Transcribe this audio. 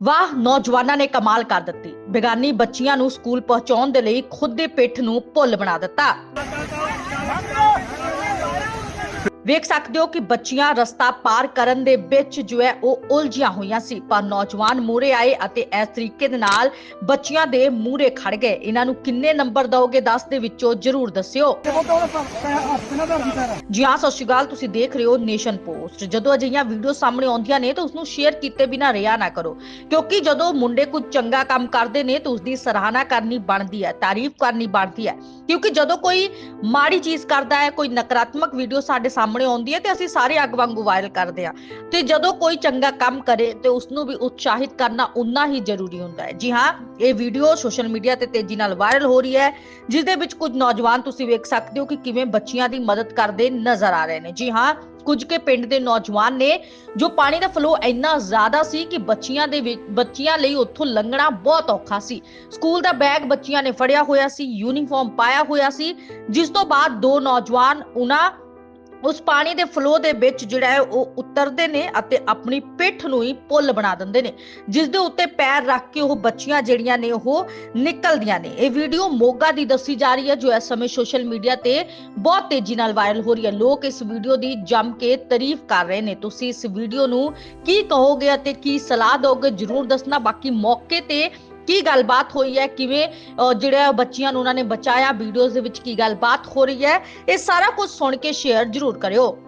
ਵਾਹ, ਨੌਜਵਾਨਾਂ ਨੇ ਕਮਾਲ ਕਰ ਦਿੱਤੀ। ਬਿਗਾਨੀ ਬੱਚੀਆਂ ਨੂੰ ਸਕੂਲ ਪਹੁੰਚਾਉਣ ਦੇ ਲਈ ਖੁਦ ਦੇ ਪਿੱਠ ਨੂੰ ਭੁੱਲ ਬਣਾ ਦਿੱਤਾ। ਵੇਖ ਸਕਦੇ ਹੋ ਕਿ ਬੱਚੀਆਂ ਰਸਤਾ ਪਾਰ ਕਰਨ ਦੇ ਵਿੱਚ ਜੋ ਹੈ ਉਹ ਉਲਝੀਆਂ ਹੋਈਆਂ ਸੀ, ਪਰ ਨੌਜਵਾਨ ਮੂਰੇ ਆਏ ਅਤੇ ਇਸ ਤਰੀਕੇ ਦੇ ਨਾਲ ਬੱਚੀਆਂ ਦੇ ਮੂਰੇ ਖੜ ਗਏ। ਇਹਨਾਂ ਨੂੰ ਕਿੰਨੇ ਨੰਬਰ ਦਓਗੇ 10 ਦੇ ਵਿੱਚੋਂ ਜਰੂਰ ਦੱਸਿਓ। ਜੀ ਹਾਂ, ਸਤਿ ਸ਼੍ਰੀ ਅਕਾਲ। ਤੁਸੀਂ ਦੇਖ ਰਹੇ ਹੋ ਨੇਸ਼ਨ ਪੋਸਟ। ਜਦੋਂ ਅਜਿਹੀਆਂ ਵੀਡੀਓ ਸਾਹਮਣੇ ਆਉਂਦੀਆਂ ਨੇ ਤਾਂ ਉਸ ਨੂੰ ਸ਼ੇਅਰ ਕੀਤੇ ਬਿਨਾ ਰਿਹਾ ਨਾ ਕਰੋ। ਕਿਉਂਕਿ ਜਦੋਂ ਮੁੰਡੇ ਕੁਝ ਚੰਗਾ ਕੰਮ ਕਰਦੇ ਨੇ ਤਾਂ ਉਸ ਦੀ ਸਰਾਹਨਾ ਕਰਨੀ ਬਣਦੀ ਹੈ, ਤਾਰੀਫ ਕਰਨੀ ਬਣਦੀ ਹੈ। ਕਿਉਂਕਿ ਜਦੋਂ ਕੋਈ ਮਾੜੀ ਚੀਜ਼ ਕਰਦਾ ਹੈ, ਕੋਈ ਨਕਾਰਾਤਮਕ ਵੀਡੀਓ ਸਾਡੇ ਸਾਹਮਣੇ ਆਉਂਦੀ ਹੈ ਤੇ ਅਸੀਂ ਸਾਰੇ ਅੱਗ ਵਾਂਗੂ ਵਾਇਰਲ ਕਰਦੇ ਹਾਂ। ਤੇ ਜਦੋਂ ਕੋਈ ਚੰਗਾ ਕੰਮ ਕਰੇ ਤੇ ਉਸ ਨੂੰ ਵੀ ਉਤਸ਼ਾਹਿਤ ਕਰਨਾ ਉਨਾ ਹੀ ਜ਼ਰੂਰੀ ਹੁੰਦਾ ਹੈ। ਜੀ ਹਾਂ, ਇਹ ਵੀਡੀਓ ਸੋਸ਼ਲ ਮੀਡੀਆ ਤੇ ਤੇਜ਼ੀ ਨਾਲ ਵਾਇਰਲ ਹੋ ਰਹੀ ਹੈ ਜਿਸ ਦੇ ਵਿੱਚ ਕੁਝ ਨੌਜਵਾਨ ਤੁਸੀਂ ਵੇਖ ਸਕਦੇ ਹੋ ਕਿ ਕਿਵੇਂ ਬੱਚੀਆਂ ਦੀ ਮਦਦ ਕਰਦੇ ਨਜ਼ਰ ਆ ਰਹੇ ਨੇ। ਜੀ ਹਾਂ, ਕੁਝ ਕੇ ਪਿੰਡ ਦੇ ਨੌਜਵਾਨ ਨੇ ਜੋ ਪਾਣੀ ਦਾ ਫਲੋ ਇੰਨਾ ਜ਼ਿਆਦਾ ਸੀ ਕਿ ਬੱਚਿਆਂ ਦੇ ਵਿੱਚ, ਬੱਚੀਆਂ ਲਈ ਉੱਥੋਂ ਲੰਘਣਾ ਬਹੁਤ ਔਖਾ ਸੀ। ਸਕੂਲ ਦਾ ਬੈਗ ਬੱਚੀਆਂ ਨੇ ਫੜਿਆ ਹੋਇਆ ਸੀ ਯੂਨੀਫਾਰਮ ਪਾਇਆ ਹੋਇਆ ਸੀ, ਜਿਸ ਤੋਂ ਬਾਅਦ ਦੋ ਨੌਜਵਾਨ ਉਹਨਾਂ ਉਸ ਪਾਣੀ ਦੇ ਫਲੋ ਦੇ ਵਿੱਚ ਜਿਹੜਾ ਹੈ ਉਹ ਉਤਰਦੇ ਨੇ ਅਤੇ ਆਪਣੀ ਪਿੱਠ ਨੂੰ ਹੀ ਪੁੱਲ ਬਣਾ ਦਿੰਦੇ ਨੇ। ਜਿਸ ਦੇ ਉੱਤੇ ਪੈਰ ਰੱਖ ਕੇ ਉਹ ਬੱਚੀਆਂ ਜਿਹੜੀਆਂ ਨੇ ਉਹ ਨਿਕਲਦੀਆਂ ਨੇ। ਇਹ ਵੀਡੀਓ ਮੋਗਾ ਦੀ ਦੱਸੀ ਜਾ ਰਹੀ ਹੈ, ਜੋ ਇਸ ਸਮੇਂ ਸੋਸ਼ਲ ਮੀਡੀਆ ਤੇ ਬਹੁਤ ਤੇਜ਼ੀ ਨਾਲ ਵਾਇਰਲ ਹੋ ਰਹੀ ਹੈ। ਲੋਕ ਇਸ ਵੀਡੀਓ ਦੀ ਜੰਮ ਕੇ ਤਾਰੀਫ ਕਰ ਰਹੇ ਨੇ। ਤੁਸੀਂ ਇਸ ਵੀਡੀਓ ਨੂੰ ਕੀ ਕਹੋਗੇ ਅਤੇ ਕੀ ਸਲਾਹ ਦੋਗੇ? ਜਰੂਰ ਦੱਸਣਾ। ਬਾਕੀ ਮੌਕੇ ਤੇ ਕੀ ਗੱਲਬਾਤ ਹੋਈ ਹੈ? ਕਿਵੇਂ ਅਹ, ਜਿਹੜਾ ਬੱਚਿਆਂ ਨੂੰ ਉਹਨਾਂ ਨੇ ਬਚਾਇਆ? ਵੀਡੀਓਜ਼ ਦੇ ਵਿੱਚ ਕੀ ਗੱਲਬਾਤ ਹੋ ਰਹੀ ਹੈ? ਇਹ ਸਾਰਾ ਕੁਝ ਸੁਣ ਕੇ ਸ਼ੇਅਰ ਜਰੂਰ ਕਰਿਓ।